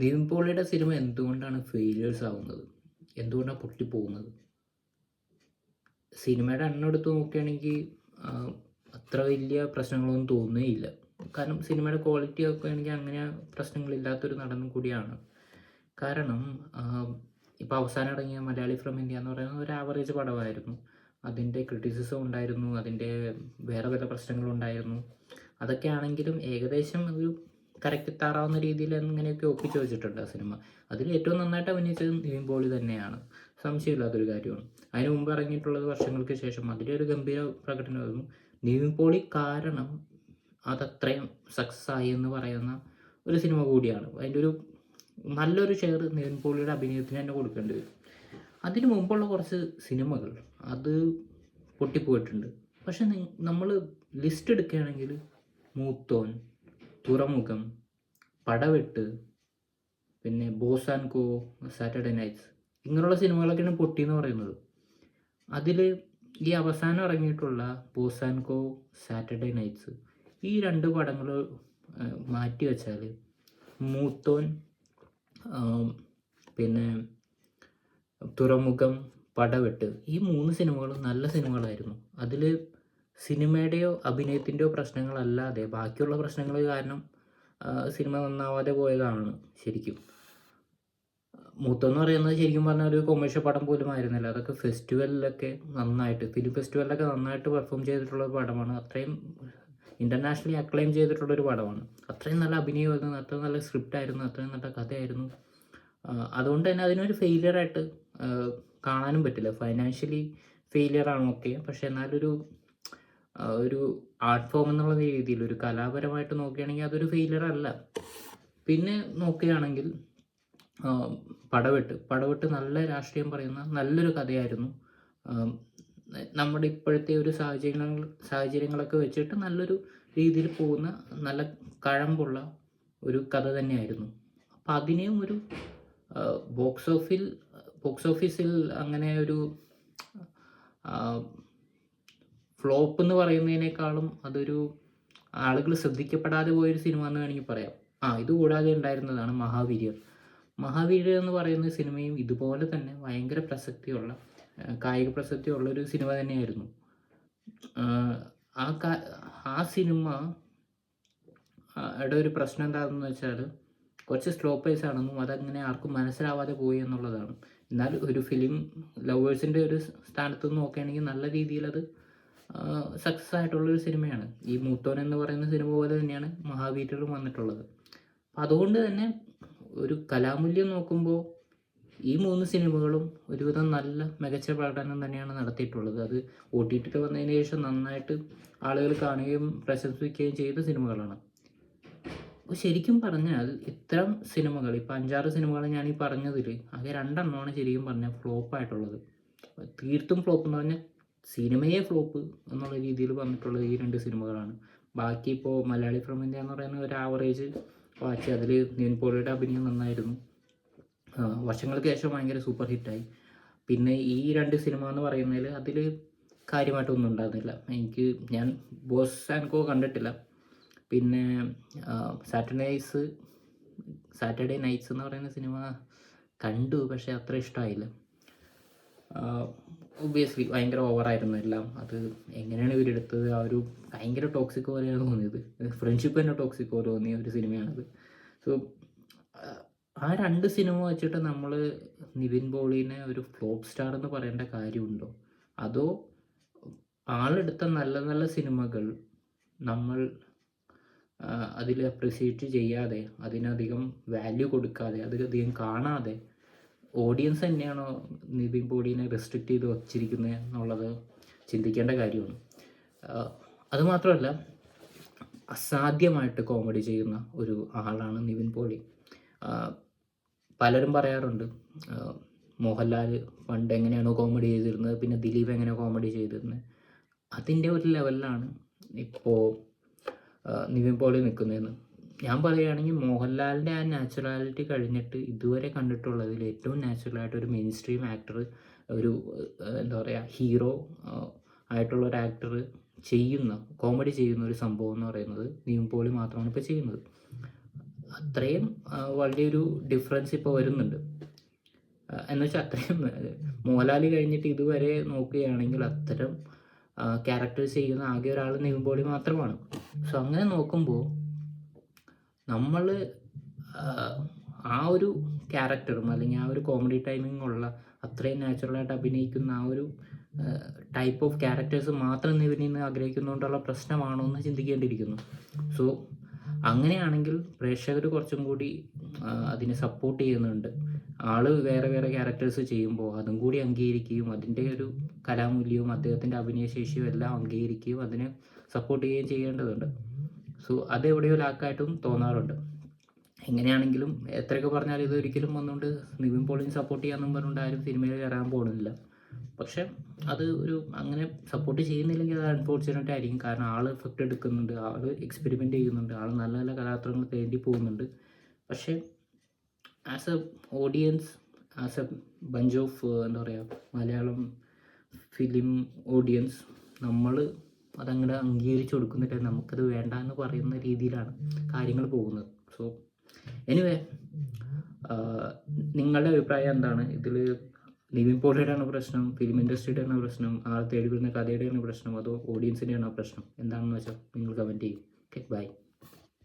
നിവിൻ പോളിയുടെ സിനിമ എന്തുകൊണ്ടാണ് ഫെയിലിയേഴ്സ് ആവുന്നത്? എന്തുകൊണ്ടാണ് പൊട്ടിപ്പോകുന്നത്? സിനിമയുടെ എണ്ണം എടുത്ത് നോക്കുകയാണെങ്കിൽ അത്ര വലിയ പ്രശ്നങ്ങളൊന്നും തോന്നുകയില്ല. കാരണം സിനിമയുടെ ക്വാളിറ്റി ഒക്കെ ആണെങ്കിൽ അങ്ങനെ പ്രശ്നങ്ങളില്ലാത്തൊരു നടനും കൂടിയാണ്. കാരണം ഇപ്പോൾ അവസാനം ഇറങ്ങിയ മലയാളി ഫ്രം ഇന്ത്യ എന്ന് പറയുന്നത് ഒരു ആവറേജ് പടമായിരുന്നു. അതിന്റെ ക്രിറ്റിസിസം ഉണ്ടായിരുന്നു അതിന്റെ വേറെ പല പ്രശ്നങ്ങളുണ്ടായിരുന്നു. അതൊക്കെ ആണെങ്കിലും ഏകദേശം ഒരു കരക്കെത്താറാവുന്ന രീതിയിൽ അങ്ങനെയൊക്കെ ഒപ്പിച്ച് വെച്ചിട്ടുണ്ട് ആ സിനിമ. അതിൽ ഏറ്റവും നന്നായിട്ട് അഭിനയിച്ചത് നിവിൻ പോളി തന്നെയാണ്. സംശയമില്ലാത്തൊരു കാര്യമാണ്. അതിന് മുമ്പ് ഇറങ്ങിയിട്ടുള്ളത് വർഷങ്ങൾക്ക് ശേഷം അതിലൊരു ഗംഭീര പ്രകടനമായിരുന്നു. നിവിൻ പോളി കാരണം അതത്രയും സക്സസ് ആയി എന്ന് പറയുന്ന ഒരു സിനിമ കൂടിയാണ്. അതിന്റെ ഒരു നല്ലൊരു ഷെയർ നിവിൻ പോളിയുടെ അഭിനയത്തിന് തന്നെ കൊടുക്കേണ്ടി വരും. അതിനു മുമ്പുള്ള കുറച്ച് സിനിമകൾ അത് പൊട്ടിപ്പോയിട്ടുണ്ട്. പക്ഷെ നമ്മൾ ലിസ്റ്റ് എടുക്കുകയാണെങ്കിൽ മൂത്തോൻ തുറമുഖം പടവെട്ട് പിന്നെ Boss and Co Saturday nights ഇങ്ങനെയുള്ള സിനിമകളൊക്കെയാണ് പൊട്ടി എന്ന് പറയുന്നത്. അതിൽ ഈ അവസാനം ഇറങ്ങിയിട്ടുള്ള Boss and Co Saturday nights ഈ രണ്ട് പടങ്ങൾ മാറ്റി വെച്ചാൽ മൂത്തോൻ പിന്നെ തുറമുഖം പടവെട്ട് ഈ മൂന്ന് സിനിമകളും നല്ല സിനിമകളായിരുന്നു. അതിൽ സിനിമയുടെയോ അഭിനയത്തിന്റെയോ പ്രശ്നങ്ങളല്ലാതെ ബാക്കിയുള്ള പ്രശ്നങ്ങൾ കാരണം സിനിമ നന്നാവാതെ പോയതാണ് ശരിക്കും. മൂത്തെന്ന് പറയുന്നത് ശരിക്കും പറഞ്ഞാൽ ഒരു കൊമേഴ്ഷ്യൽ പടം പോലും ആയിരുന്നില്ല. അതൊക്കെ ഫെസ്റ്റിവലിലൊക്കെ നന്നായിട്ട് ഫിലിം ഫെസ്റ്റിവലിലൊക്കെ നന്നായിട്ട് പെർഫോം ചെയ്തിട്ടുള്ള ഒരു പടമാണ്. അത്രയും ഇന്റർനാഷണലി അക്ലെയിം ചെയ്തിട്ടുള്ള ഒരു പടമാണ്. അത്രയും നല്ല അഭിനയമായിരുന്നു അത്രയും നല്ല സ്ക്രിപ്റ്റ് ആയിരുന്നു അത്രയും നല്ല കഥയായിരുന്നു. അതുകൊണ്ട് തന്നെ അതിനൊരു ആ, കാണാനും പറ്റില്ല. ഫൈനാൻഷ്യലി ഓക്കെ പക്ഷെ എന്നാലൊരു ഒരു ആർട്ട് ഫോം എന്നുള്ള രീതിയിൽ ഒരു കലാപരമായിട്ട് നോക്കുകയാണെങ്കിൽ അതൊരു ഫെയിലിയർ അല്ല. പിന്നെ നോക്കുകയാണെങ്കിൽ പടവെട്ട്. പടവെട്ട് നല്ല രാഷ്ട്രീയം പറയുന്ന നല്ലൊരു കഥയായിരുന്നു. നമ്മുടെ ഇപ്പോഴത്തെ ഒരു സാഹചര്യങ്ങൾ സാഹചര്യങ്ങളൊക്കെ വെച്ചിട്ട് നല്ലൊരു രീതിയിൽ പോകുന്ന നല്ല കഴമ്പുള്ള ഒരു കഥ തന്നെയായിരുന്നു. അപ്പം അതിനെയും ഒരു ബോക്സ് ഓഫിൽ ബോക്സ് ഓഫീസിൽ അങ്ങനെ ഒരു ഫ്ലോപ്പ് എന്ന് പറയുന്നതിനേക്കാളും അതൊരു ആളുകൾ ശ്രദ്ധിക്കപ്പെടാതെ പോയൊരു സിനിമ എന്ന് വേണമെങ്കിൽ പറയാം. ആ ഇത് കൂടാതെ ഉണ്ടായിരുന്നതാണ് മഹാവീര്യർ. മഹാവീര്യർ എന്ന് പറയുന്ന സിനിമയും ഇതുപോലെ തന്നെ ഭയങ്കര പ്രസക്തിയുള്ള കായിക പ്രസക്തിയുള്ള ഒരു സിനിമ തന്നെയായിരുന്നു. ആ, ആ സിനിമ യുടെ ഒരു പ്രശ്നം എന്താണെന്ന് വെച്ചാൽ കുറച്ച് സ്ലോ പേസ് ആണെന്നും അതങ്ങനെ ആർക്കും മനസ്സിലാവാതെ പോയി എന്നുള്ളതാണ്. എന്നാൽ ഒരു ഫിലിം ലവേഴ്സിന്റെ ഒരു സ്ഥാനത്ത് നോക്കുകയാണെങ്കിൽ നല്ല രീതിയിൽ അത് സക്സസ് ആയിട്ടുള്ളൊരു സിനിമയാണ്. ഈ മൂത്തോൻ എന്ന് പറയുന്ന സിനിമ പോലെ തന്നെയാണ് മഹാവീരരും വന്നിട്ടുള്ളത്. അപ്പം അതുകൊണ്ട് തന്നെ ഒരു കലാമൂല്യം നോക്കുമ്പോൾ ഈ മൂന്ന് സിനിമകളും ഒരുവിധം നല്ല മികച്ച പ്രകടനം തന്നെയാണ് നടത്തിയിട്ടുള്ളത്. അത് ഒ ടി ടിയിൽ വന്നതിന് ശേഷം നന്നായിട്ട് ആളുകൾ കാണുകയും പ്രശംസിക്കുകയും ചെയ്ത സിനിമകളാണ്. അപ്പോൾ ശരിക്കും പറഞ്ഞാൽ ഇത്തരം സിനിമകൾ ഇപ്പം അഞ്ചാറ് സിനിമകൾ ഞാൻ ഈ പറഞ്ഞതിൽ ആകെ രണ്ടെണ്ണമാണ് ശരിക്കും പറഞ്ഞാൽ ഫ്ലോപ്പായിട്ടുള്ളത്. തീർത്തും ഫ്ലോപ്പ് എന്ന് പറഞ്ഞാൽ സിനിമയെ ഫ്ലോപ്പ് എന്നുള്ള രീതിയിൽ വന്നിട്ടുള്ളത് ഈ രണ്ട് സിനിമകളാണ്. ബാക്കി ഇപ്പോൾ മലയാളി ഫ്രം ഇന്ത്യ എന്ന് പറയുന്ന ഒരു ആവറേജ് വാച്ച് അതിൽ നിവിൻ പോളിയുടെ അഭിനയം നന്നായിരുന്നു. വർഷങ്ങൾക്ക് ശേഷം ഭയങ്കര സൂപ്പർ ഹിറ്റായി പിന്നെ ഈ രണ്ട് സിനിമ എന്ന് പറയുന്നതിൽ അതിൽ കാര്യമായിട്ടൊന്നും ഉണ്ടായിരുന്നില്ല. എനിക്ക് ഞാൻ ബോസ് ആൻഡ് കോ കണ്ടിട്ടില്ല. പിന്നെ സാറ്റർഡേസ് സാറ്റർഡേ നൈറ്റ്സ് എന്ന് പറയുന്ന സിനിമ കണ്ടു പക്ഷേ അത്ര ഇഷ്ടമായില്ല ഒബിയസ്ലി ഭയങ്കര ഓവറായിരുന്നു എല്ലാം. അത് എങ്ങനെയാണ് ഇവരെടുത്തത് ആ ഒരു ഭയങ്കര ടോക്സിക് പോലെയാണ് തോന്നിയത്. ഫ്രണ്ട്ഷിപ്പ് തന്നെ ടോക്സിക് പോലെ തോന്നിയ ഒരു സിനിമയാണത്. സോ ആ രണ്ട് സിനിമ വെച്ചിട്ട് നമ്മൾ നിവിൻ ബോളിനെ ഒരു ഫ്ലോപ്പ് സ്റ്റാർ എന്ന് പറയേണ്ട കാര്യമുണ്ടോ? അതോ ആളെടുത്ത നല്ല നല്ല സിനിമകൾ നമ്മൾ അതിൽ അപ്രിസിയേറ്റ് ചെയ്യാതെ അതിനധികം വാല്യൂ കൊടുക്കാതെ അതിലധികം കാണാതെ ഓഡിയൻസ് തന്നെയാണോ നിവിൻ പോളിനെ റെസ്ട്രിക്റ്റ് ചെയ്ത് വച്ചിരിക്കുന്നത് എന്നുള്ളത് ചിന്തിക്കേണ്ട കാര്യമാണ്. അതുമാത്രമല്ല അസാധ്യമായിട്ട് കോമഡി ചെയ്യുന്ന ഒരു ആളാണ് നിവിൻ പോളി. പലരും പറയാറുണ്ട് മോഹൻലാൽ പണ്ട് എങ്ങനെയാണോ കോമഡി ചെയ്തിരുന്നത് പിന്നെ ദിലീപ് എങ്ങനെ കോമഡി ചെയ്തിരുന്നത്. അതിന്റെ ഒരു ലെവലിലാണ് ഇപ്പോൾ നിവിൻ പോളി നിൽക്കുന്നതെന്ന്. ഞാൻ പറയുകയാണെങ്കിൽ മോഹൻലാലിന്റെ ആ നാച്ചുറാലിറ്റി കഴിഞ്ഞിട്ട് ഇതുവരെ കണ്ടിട്ടുള്ളതിൽ ഏറ്റവും നാച്ചുറലായിട്ട് ഒരു മെയിൻ സ്ട്രീം ആക്ടർ ഒരു എന്താ പറയുക ഹീറോ ആയിട്ടുള്ള ഒരു ആക്ടർ ചെയ്യുന്ന കോമഡി ചെയ്യുന്ന ഒരു സംഭവം എന്ന് പറയുന്നത് നീം പോളി മാത്രമാണ് ഇപ്പോൾ ചെയ്യുന്നത്. അത്രയും വലിയൊരു ഡിഫറൻസ് ഇപ്പോൾ വരുന്നുണ്ട്. എന്നുവെച്ചാൽ അത്രയും മോഹൻലാൽ കഴിഞ്ഞിട്ട് ഇതുവരെ നോക്കുകയാണെങ്കിൽ അത്തരം ക്യാരക്ടേഴ്സ് ചെയ്യുന്ന ആകെ ഒരാൾ നീം പോളി മാത്രമാണ്. സോ അങ്ങനെ നോക്കുമ്പോൾ നമ്മൾ ആ ഒരു ക്യാരക്ടറും അല്ലെങ്കിൽ ആ ഒരു കോമഡി ടൈമിംഗ് ഉള്ള അത്രയും നാച്ചുറലായിട്ട് അഭിനയിക്കുന്ന ആ ഒരു ടൈപ്പ് ഓഫ് ക്യാരക്ടേഴ്സ് മാത്രം നിവിനിൽ നിന്ന് ആഗ്രഹിക്കുന്നതുകൊണ്ടുള്ള പ്രശ്നമാണോ എന്ന് ചിന്തിക്കേണ്ടിയിരിക്കുന്നു. സോ അങ്ങനെയാണെങ്കിൽ പ്രേക്ഷകർ കുറച്ചും കൂടി അതിനെ സപ്പോർട്ട് ചെയ്യുന്നുണ്ട്. ആൾ വേറെ വേറെ ക്യാരക്ടേഴ്സ് ചെയ്യുമ്പോൾ അതും കൂടി അംഗീകരിക്കുകയും അതിന്റെ ഒരു കലാമൂല്യവും അദ്ദേഹത്തിന്റെ അഭിനയശേഷിയും എല്ലാം അംഗീകരിക്കുകയും അതിനെ സപ്പോർട്ട് ചെയ്യുകയും ചെയ്യേണ്ടതുണ്ട്. സോ അത് എവിടെയോ ലാക്കായിട്ടും തോന്നാറുണ്ട്. എങ്ങനെയാണെങ്കിലും എത്രയൊക്കെ പറഞ്ഞാലും ഇത് ഒരിക്കലും വന്നുകൊണ്ട് നിവിൻ പോളിനെ സപ്പോർട്ട് ചെയ്യാമെന്നും പറഞ്ഞുകൊണ്ട് ആരും സിനിമയിൽ കയറാൻ പോകുന്നില്ല പക്ഷെ അത് ഒരു അങ്ങനെ സപ്പോർട്ട് ചെയ്യുന്നില്ലെങ്കിൽ അത് അൺഫോർച്ചുനേറ്റ് ആയിരിക്കും. കാരണം ആൾ എഫക്റ്റ് എടുക്കുന്നുണ്ട് ആൾ എക്സ്പെരിമെന്റ് ചെയ്യുന്നുണ്ട് ആൾ നല്ല നല്ല കഥാപാത്രങ്ങൾ തേടി പോകുന്നുണ്ട്. പക്ഷേ as a audience as a bunch of എന്താ പറയുക മലയാളം ഫിലിം ഓഡിയൻസ് നമ്മൾ അതങ്ങോട്ട് അംഗീകരിച്ചു കൊടുക്കുന്നില്ല നമുക്കത് വേണ്ട എന്ന് പറയുന്ന രീതിയിലാണ് കാര്യങ്ങൾ പോകുന്നത്. സോ എനിവേ നിങ്ങളുടെ അഭിപ്രായം എന്താണ്? ഇതിൽ നിവിൻ പോളിയുടെ ആണോ പ്രശ്നം ഫിലിം ഇൻഡസ്ട്രിയുടെ ആണോ പ്രശ്നം ആൾ തേടി വരുന്ന കഥയുടെ ആണോ പ്രശ്നം അതോ ഓഡിയൻസിന്റെ ആണോ പ്രശ്നം? എന്താണെന്ന് വെച്ചാൽ നിങ്ങൾ കമന്റ് ചെയ്യും. Okay bye